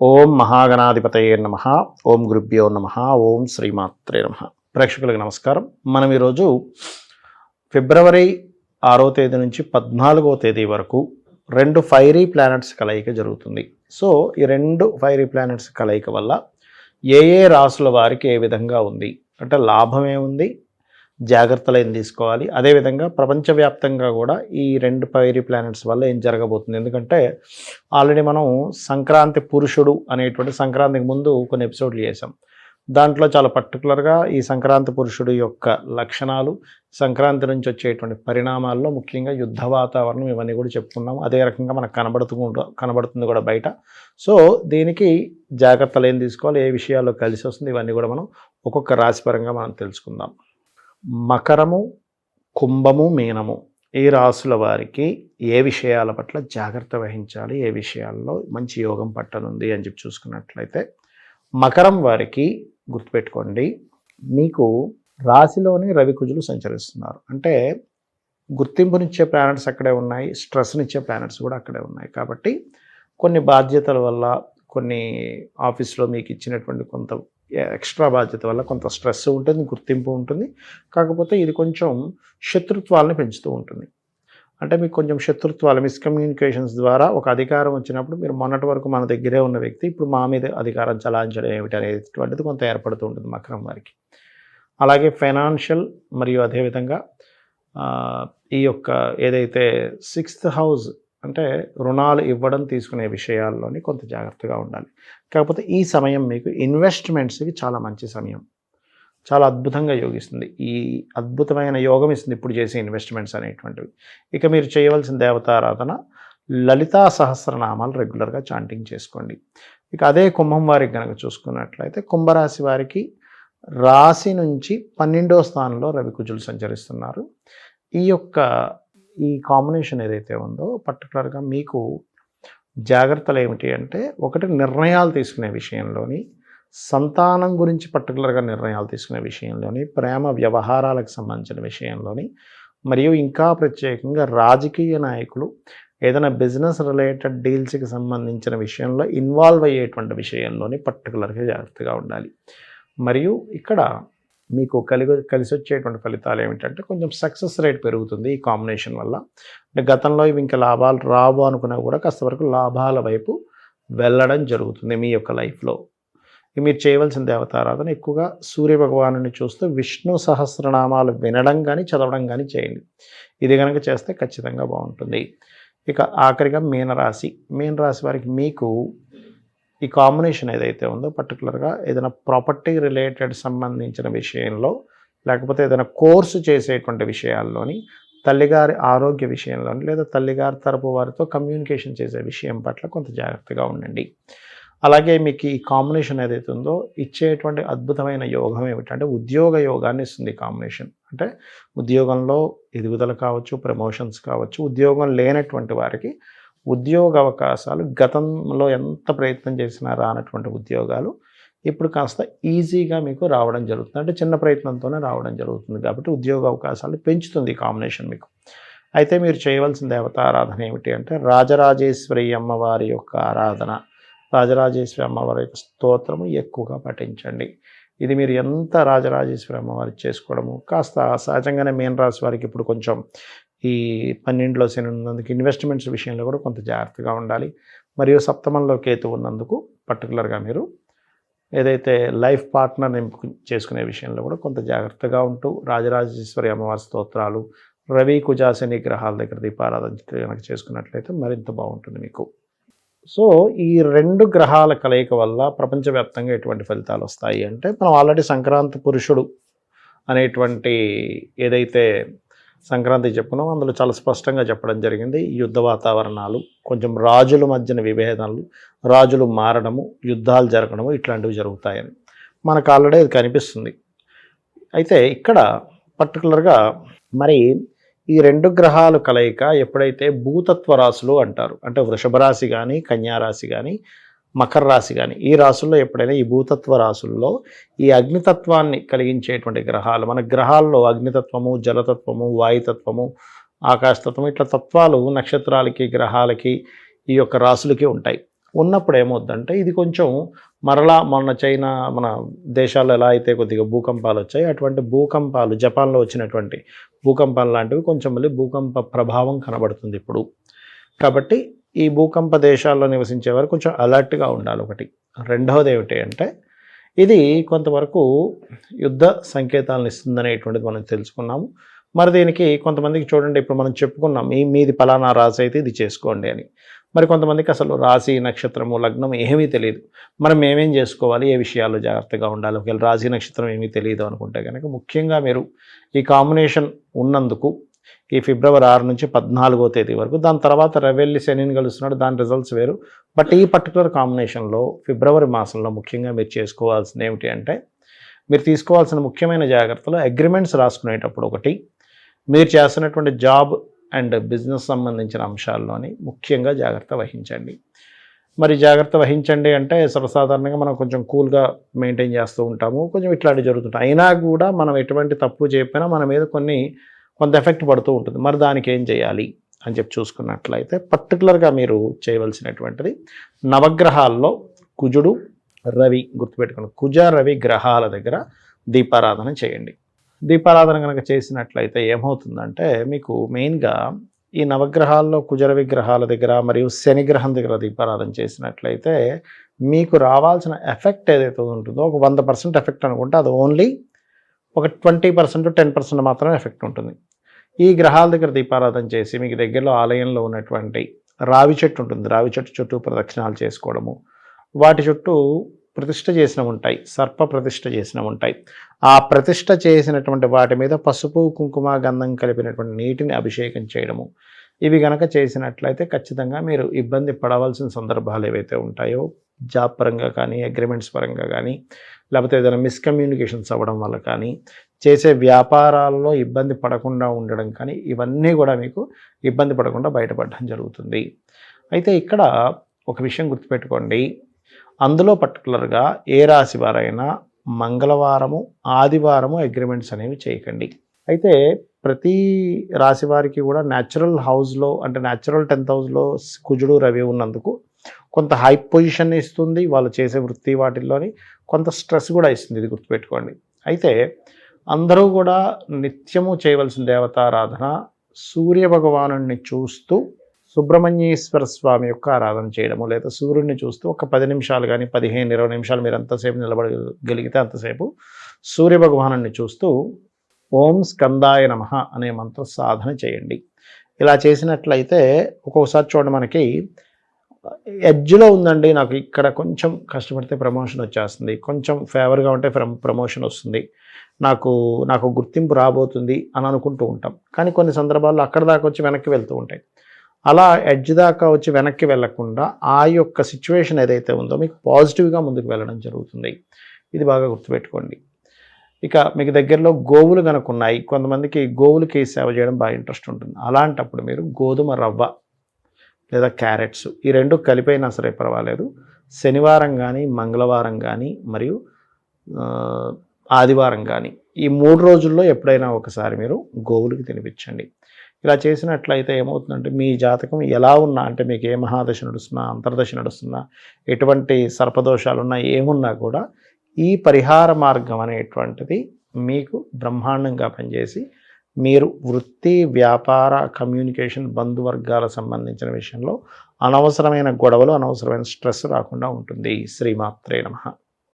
ఓం మహాగణాధిపతయే నమ. ఓం గురుభ్యో నమ. ఓం శ్రీమాత్రే నమ. ప్రేక్షకులకు నమస్కారం. మనం ఈరోజు ఫిబ్రవరి ఆరో తేదీ నుంచి పద్నాలుగో తేదీ వరకు రెండు ఫైరీ ప్లానెట్స్ కలయిక జరుగుతుంది. సో ఈ రెండు ఫైరీ ప్లానెట్స్ కలయిక వల్ల ఏ ఏ రాసుల వారికి ఏ విధంగా ఉంది? అంటే లాభం ఏముంది? జాగ్రత్తలు ఏం తీసుకోవాలి అదేవిధంగా ప్రపంచవ్యాప్తంగా కూడా ఈ రెండు ఫైరీ ప్లానెట్స్ వల్ల ఏం జరగబోతుంది? ఎందుకంటే ఆల్రెడీ మనం సంక్రాంతి పురుషుడు అనేటువంటి సంక్రాంతికి ముందు కొన్ని ఎపిసోడ్లు చేసాం దాంట్లో చాలా పర్టికులర్గా ఈ సంక్రాంతి పురుషుడు యొక్క లక్షణాలు సంక్రాంతి నుంచి వచ్చేటువంటి పరిణామాల్లో ముఖ్యంగా యుద్ధ వాతావరణం ఇవన్నీ కూడా చెప్పుకున్నాం. అదే రకంగా మనకు కనబడుతూ కనబడుతుంది కూడా బయట. సో దీనికి జాగ్రత్తలు ఏం తీసుకోవాలి? ఏ విషయాల్లో కలిసి వస్తుంది? ఇవన్నీ కూడా మనం ఒక్కొక్క రాశిపరంగా మనం తెలుసుకుందాం. మకరము కుంభము మీనము ఈ రాసుల వారికి ఏ విషయాల పట్ల జాగ్రత్త వహించాలి? ఏ విషయాల్లో మంచి యోగం పట్టనుంది అని చెప్పి చూసుకున్నట్లయితే మకరం వారికి గుర్తుపెట్టుకోండి మీకు రాశిలోనే రవికుజులు సంచరిస్తున్నారు. అంటే గుర్తింపునిచ్చే ప్లానెట్స్ అక్కడే ఉన్నాయి స్ట్రెస్నిచ్చే ప్లానెట్స్ కూడా అక్కడే ఉన్నాయి. కాబట్టి కొన్ని బాధ్యతల వల్ల కొన్ని ఆఫీస్లో మీకు ఇచ్చినటువంటి కొంత ఎక్స్ట్రా బాధ్యత వల్ల కొంత స్ట్రెస్ ఉంటుంది గుర్తింపు ఉంటుంది. కాకపోతే ఇది కొంచెం శత్రుత్వాలను పెంచుతూ ఉంటుంది. అంటే మీకు కొంచెం శత్రుత్వాలు మిస్కమ్యూనికేషన్స్ ద్వారా ఒక అధికారం వచ్చినప్పుడు మీరు మొన్నటి వరకు మన దగ్గరే ఉన్న వ్యక్తి ఇప్పుడు మా మీద అధికారం చలాయించడం ఏమిటి అనేటువంటిది కొంత ఏర్పడుతూ ఉంటుంది మకరం వారికి. అలాగే ఫైనాన్షియల్ మరియు అదేవిధంగా ఈ యొక్క ఏదైతే సిక్స్త్ హౌస్ అంటే రుణాలు ఇవ్వడం తీసుకునే విషయాల్లోని కొంత జాగ్రత్తగా ఉండాలి. కాకపోతే ఈ సమయం మీకు ఇన్వెస్ట్మెంట్స్కి చాలా మంచి సమయం. చాలా అద్భుతంగా యోగిస్తుంది. ఈ అద్భుతమైన యోగం ఇస్తుంది ఇప్పుడు చేసే ఇన్వెస్ట్మెంట్స్ అనేటువంటివి. ఇక మీరు చేయవలసిన దేవతారాధన లలితా సహస్రనామాలు రెగ్యులర్గా చాంటింగ్ చేసుకోండి. ఇక అదే కుంభం వారికి కనుక చూసుకున్నట్లయితే కుంభరాశి వారికి రాశి నుంచి పన్నెండో స్థానంలో రవికుజులు సంచరిస్తున్నారు. ఈ యొక్క ఈ కాంబినేషన్ ఏదైతే ఉందో పర్టికులర్గా మీకు జాగ్రత్తలు ఏమిటి అంటే ఒకటి నిర్ణయాలు తీసుకునే విషయంలోని సంతానం గురించి పర్టికులర్గా నిర్ణయాలు తీసుకునే విషయంలోని ప్రేమ వ్యవహారాలకు సంబంధించిన విషయంలోని మరియు ఇంకా ప్రత్యేకంగా రాజకీయ నాయకులు ఏదైనా బిజినెస్ రిలేటెడ్ డీల్స్కి సంబంధించిన విషయంలో ఇన్వాల్వ్ అయ్యేటువంటి విషయంలోని పర్టికులర్గా జాగ్రత్తగా ఉండాలి. మరియు ఇక్కడ మీకు కలిగి కలిసి వచ్చేటువంటి ఫలితాలు ఏమిటంటే కొంచెం సక్సెస్ రేట్ పెరుగుతుంది ఈ కాంబినేషన్ వల్ల. అంటే గతంలో ఇవి ఇంకా లాభాలు రావు అనుకున్నా కూడా కాస్త వరకు లాభాల వైపు వెళ్ళడం జరుగుతుంది మీ యొక్క లైఫ్లో. మీరు చేయవలసిన దేవతారాధన ఎక్కువగా సూర్య భగవాను చూస్తూ విష్ణు సహస్రనామాలు వినడం కానీ చదవడం కానీ చేయండి. ఇది కనుక చేస్తే ఖచ్చితంగా బాగుంటుంది. ఇక ఆఖరిగా మీనరాశి. మీనరాశి వారికి మీకు ఈ కాంబినేషన్ ఏదైతే ఉందో పర్టికులర్గా ఏదైనా ప్రాపర్టీ రిలేటెడ్ సంబంధించిన విషయంలో లేకపోతే ఏదైనా కోర్సు చేసేటువంటి విషయాల్లోని తల్లిగారి ఆరోగ్య విషయంలోని లేదా తల్లిగారి తరపు వారితో కమ్యూనికేషన్ చేసే విషయం పట్ల కొంత జాగ్రత్తగా ఉండండి. అలాగే మీకు ఈ కాంబినేషన్ ఏదైతే ఉందో ఇచ్చేటువంటి అద్భుతమైన యోగం ఏమిటంటే ఉద్యోగ యోగాన్ని ఇస్తుంది కాంబినేషన్. అంటే ఉద్యోగంలో ఎదుగుదల కావచ్చు ప్రమోషన్స్ కావచ్చు ఉద్యోగం లేనటువంటి వారికి ఉద్యోగ అవకాశాలు గతంలో ఎంత ప్రయత్నం చేసినా రానటువంటి ఉద్యోగాలు ఇప్పుడు కాస్త ఈజీగా మీకు రావడం జరుగుతుంది. అంటే చిన్న ప్రయత్నంతోనే రావడం జరుగుతుంది కాబట్టి ఉద్యోగ అవకాశాలు పెంచుతుంది ఈ కాంబినేషన్ మీకు. అయితే మీరు చేయవలసిన దేవత ఆరాధన ఏమిటి అంటే రాజరాజేశ్వరి అమ్మవారి యొక్క ఆరాధన. రాజరాజేశ్వరి అమ్మవారి యొక్క స్తోత్రము ఎక్కువగా పఠించండి. ఇది మీరు ఎంత రాజరాజేశ్వరి అమ్మవారి చేసుకోవడము కాస్త సహజంగానే మీన రాశి వారికి ఇప్పుడు కొంచెం ఈ పన్నెండులో శని ఉన్నందుకు ఇన్వెస్ట్మెంట్స్ విషయంలో కూడా కొంత జాగ్రత్తగా ఉండాలి. మరియు సప్తమంలో కేతు ఉన్నందుకు పర్టికులర్గా మీరు ఏదైతే లైఫ్ పార్ట్నర్ ఎంపిక చేసుకునే విషయంలో కూడా కొంత జాగ్రత్తగా ఉంటూ రాజరాజేశ్వరి అమ్మవారి స్తోత్రాలు రవి కుజాశని గ్రహాల దగ్గర దీపారాధన కనుక చేసుకున్నట్లయితే మరింత బాగుంటుంది మీకు. సో ఈ రెండు గ్రహాల కలయిక వల్ల ప్రపంచవ్యాప్తంగా ఎటువంటి ఫలితాలు వస్తాయి అంటే మనం ఆల్రెడీ సంక్రాంతి పురుషుడు అనేటువంటి ఏదైతే సంక్రాంతి చెప్పుకున్నాం. అందులో చాలా స్పష్టంగా చెప్పడం జరిగింది. యుద్ధ వాతావరణాలు కొంచెం రాజుల మధ్యన విభేదాలు రాజులు మారడము యుద్ధాలు జరగడము ఇట్లాంటివి జరుగుతాయని మనకు ఆల్రెడీ అది కనిపిస్తుంది. అయితే ఇక్కడ పర్టికులర్గా మరి ఈ రెండు గ్రహాలు కలయిక ఎప్పుడైతే భూతత్వ రాశులు అంటారు అంటే వృషభ రాశి కానీ కన్యారాశి కానీ మకర రాశి కానీ ఈ రాశుల్లో ఎప్పుడైనా ఈ భూతత్వ రాసుల్లో ఈ అగ్నితత్వాన్ని కలిగించేటువంటి గ్రహాలు మన గ్రహాల్లో అగ్నితత్వము జలతత్వము వాయుతత్వము ఆకాశతత్వం ఇట్లా తత్వాలు నక్షత్రాలకి గ్రహాలకి ఈ యొక్క రాశులకి ఉంటాయి. ఉన్నప్పుడు ఏమవుద్దంటే ఇది కొంచెం మరలా మొన్న చైనా మన దేశాల్లో ఎలా అయితే కొద్దిగా భూకంపాలు వచ్చాయి అటువంటి భూకంపాలు జపాన్లో వచ్చినటువంటి భూకంపాలు లాంటివి కొంచెం మళ్ళీ భూకంప ప్రభావం కనబడుతుంది ఇప్పుడు. కాబట్టి ఈ భూకంప దేశాల్లో నివసించే వారు కొంచెం అలర్ట్గా ఉండాలి ఒకటి. రెండవది ఏమిటి అంటే ఇది కొంతవరకు యుద్ధ సంకేతాలను ఇస్తుందనేటువంటిది మనం తెలుసుకున్నాము. మరి దీనికి కొంతమందికి చూడండి ఇప్పుడు మనం చెప్పుకున్నాం ఈ మీది పలానా రాశి అయితే ఇది చేసుకోండి అని. మరి కొంతమందికి అసలు రాశి నక్షత్రము లగ్నం ఏమీ తెలియదు మనం ఏమేం చేసుకోవాలి? ఏ విషయాల్లో జాగ్రత్తగా ఉండాలి? ఒకవేళ రాశి నక్షత్రం ఏమీ తెలియదు అనుకుంటే కనుక ముఖ్యంగా మీరు ఈ కాంబినేషన్ ఉన్నందుకు ఈ ఫిబ్రవరి ఆరు నుంచి పద్నాలుగో తేదీ వరకు. దాని తర్వాత రెవెల్లి శనిని కలుస్తున్నాడు దాని రిజల్ట్స్ వేరు. బట్ ఈ పర్టికులర్ కాంబినేషన్లో ఫిబ్రవరి మాసంలో ముఖ్యంగా మీరు చేసుకోవాల్సింది ఏమిటి అంటే మీరు తీసుకోవాల్సిన ముఖ్యమైన జాగ్రత్తలు అగ్రిమెంట్స్ రాసుకునేటప్పుడు ఒకటి మీరు చేస్తున్నటువంటి జాబ్ అండ్ బిజినెస్ సంబంధించిన అంశాల్లోని ముఖ్యంగా జాగ్రత్త వహించండి. మరి జాగ్రత్త వహించండి అంటే సర్వసాధారణంగా మనం కొంచెం కూల్గా మెయింటైన్ చేస్తూ ఉంటాము. కొంచెం ఇట్లాంటివి జరుగుతుంటాయి. అయినా కూడా మనం ఎటువంటి తప్పు చెప్పినా మన మీద కొన్ని కొంత ఎఫెక్ట్ పడుతూ ఉంటుంది. మరి దానికి ఏం చేయాలి అని చెప్పి చూసుకున్నట్లయితే పర్టికులర్గా మీరు చేయవలసినటువంటిది నవగ్రహాల్లో కుజుడు రవి గుర్తుపెట్టుకోండి. కుజ రవి గ్రహాల దగ్గర దీపారాధన చేయండి. దీపారాధన కనుక చేసినట్లయితే ఏమవుతుందంటే మీకు మెయిన్గా ఈ నవగ్రహాల్లో కుజర విగ్రహాల దగ్గర మరియు శనిగ్రహం దగ్గర దీపారాధన చేసినట్లయితే మీకు రావాల్సిన ఎఫెక్ట్ ఏదైతే ఉంటుందో ఒక వంద పర్సెంట్ ఎఫెక్ట్ అనుకుంటే అది ఓన్లీ ఒక ట్వంటీ పర్సెంట్ టెన్ పర్సెంట్ మాత్రమే ఎఫెక్ట్ ఉంటుంది. ఈ గ్రహాల దగ్గర దీపారాధన చేసి మీకు దగ్గరలో ఆలయంలో ఉన్నటువంటి రావి చెట్టు ఉంటుంది. రావి చెట్టు చుట్టూ ప్రదక్షిణాలు చేసుకోవడము. వాటి చుట్టూ ప్రతిష్ట చేసిన ఉంటాయి. సర్ప ప్రతిష్ట చేసిన ఉంటాయి. ఆ ప్రతిష్ట చేసినటువంటి వాటి మీద పసుపు కుంకుమ గంధం కలిపినటువంటి నీటిని అభిషేకం చేయడము. ఇవి గనక చేసినట్లయితే ఖచ్చితంగా మీరు ఇబ్బంది పడవలసిన సందర్భాలు ఏవైతే ఉంటాయో జాబ్ పరంగా కానీ అగ్రిమెంట్స్ పరంగా కానీ లేకపోతే ఏదైనా మిస్కమ్యూనికేషన్స్ అవ్వడం వల్ల కానీ చేసే వ్యాపారాల్లో ఇబ్బంది పడకుండా ఉండడం కానీ ఇవన్నీ కూడా మీకు ఇబ్బంది పడకుండా బయటపడడం జరుగుతుంది. అయితే ఇక్కడ ఒక విషయం గుర్తుపెట్టుకోండి. అందులో పర్టికులర్గా ఏ రాశి వారైనా మంగళవారము ఆదివారము అగ్రిమెంట్స్ అనేవి చేయకండి. అయితే ప్రతి రాశి వారికి కూడా న్యాచురల్ హౌస్లో అంటే న్యాచురల్ టెన్త్ హౌస్లో కుజుడు రవి ఉన్నందుకు కొంత హై పొజిషన్ ఇస్తుంది వాళ్ళు చేసే వృత్తి వాటిల్లోని కొంత స్ట్రెస్ కూడా ఇస్తుంది ఇది గుర్తుపెట్టుకోండి. అయితే అందరూ కూడా నిత్యము చేయవలసిన దేవతారాధన సూర్య భగవాను చూస్తూ సుబ్రహ్మణ్యేశ్వర స్వామి యొక్క ఆరాధన చేయడము లేదా సూర్యుడిని చూస్తూ ఒక పది నిమిషాలు కానీ పదిహేను ఇరవై నిమిషాలు మీరు ఎంతసేపు నిలబడగలిగితే అంతసేపు సూర్య భగవాను చూస్తూ ఓం స్కందాయ నమ అనే మంత్ర సాధన చేయండి. ఇలా చేసినట్లయితే ఒక్కొక్కసారి చూడండి మనకి ఎడ్జ్లో ఉందండి. నాకు ఇక్కడ కొంచెం కష్టపడితే ప్రమోషన్ వచ్చేస్తుంది. కొంచెం ఫేవర్గా ఉంటే ప్రమోషన్ వస్తుంది. నాకు నాకు గుర్తింపు రాబోతుంది అని అనుకుంటూ ఉంటాం. కానీ కొన్ని సందర్భాల్లో అక్కడ దాకా వచ్చి వెనక్కి వెళ్తూ ఉంటాయి. అలా ఎడ్జ్ దాకా వచ్చి వెనక్కి వెళ్ళకుండా ఆ యొక్క సిచ్యువేషన్ ఏదైతే ఉందో మీకు పాజిటివ్గా ముందుకు వెళ్ళడం జరుగుతుంది. ఇది బాగా గుర్తుపెట్టుకోండి. ఇక మీకు దగ్గరలో గోవులు కనుక ఉన్నాయి. కొంతమందికి గోవులకి సేవ చేయడం బాగా ఇంట్రెస్ట్ ఉంటుంది. అలాంటప్పుడు మీరు గోధుమ రవ్వ లేదా క్యారెట్స్. ఈ రెండు కలిపైనా సరే పర్వాలేదు. శనివారం కానీ మంగళవారం కానీ మరియు ఆదివారం కానీ ఈ మూడు రోజుల్లో ఎప్పుడైనా ఒకసారి మీరు గోవులకి తినిపించండి. ఇలా చేసినట్లయితే ఏమవుతుందంటే మీ జాతకం ఎలా ఉన్నా అంటే మీకు ఏ మహాదశ నడుస్తున్నా అంతర్దశ నడుస్తున్నా ఎటువంటి సర్పదోషాలున్నా ఏమున్నా కూడా ఈ పరిహార మార్గం అనేటువంటిది మీకు బ్రహ్మాండంగా పనిచేసి మీరు వృత్తి వ్యాపార కమ్యూనికేషన్ బంధువర్గాల సంబంధించిన విషయంలో అనవసరమైన గొడవలు అనవసరమైన స్ట్రెస్ రాకుండా ఉంటుంది. శ్రీమాత్రే నమ.